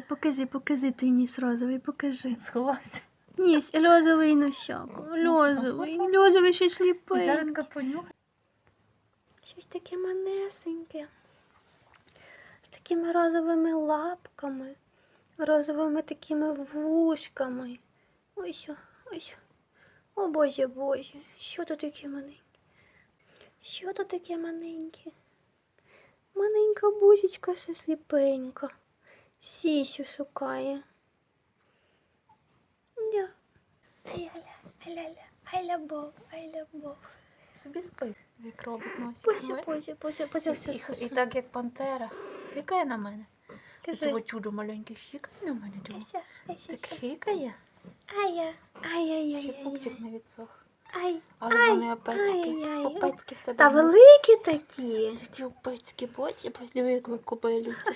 Покажи, покажи той ніс розовий, покажи. Сховався. Ніс, льозовий носяк. Льозовий, льозовий ще сліпий. зараз така понюхай. Щось таке манесеньке. З такими розовими лапками, розовими такими вушками. Ой. що. О боже боже, що тут таке маленьке? Що тут таке маленьке? Маленька бузечка ще сліпенька. Сісю шукає. Да. Ай-ля-ля, ай-ля-ля, ай-ля-бов, ай-ля-бов. Собі спи, як робить носик. Пуся, Ой. пуся, пуся, пуся, все, І, все, і так як пантера. Хикає на мене. Цього чудо маленьке хикає на мене. диво. Ася, Ася, Так хикає. Ая, ай, ай, Ще пупчик не відсох. ай. Але Ай, вони опецькі. ай-яй. Опецькі в тебе. Та великі такі. Такі опецькі, босі, подиви, як ви кобилються.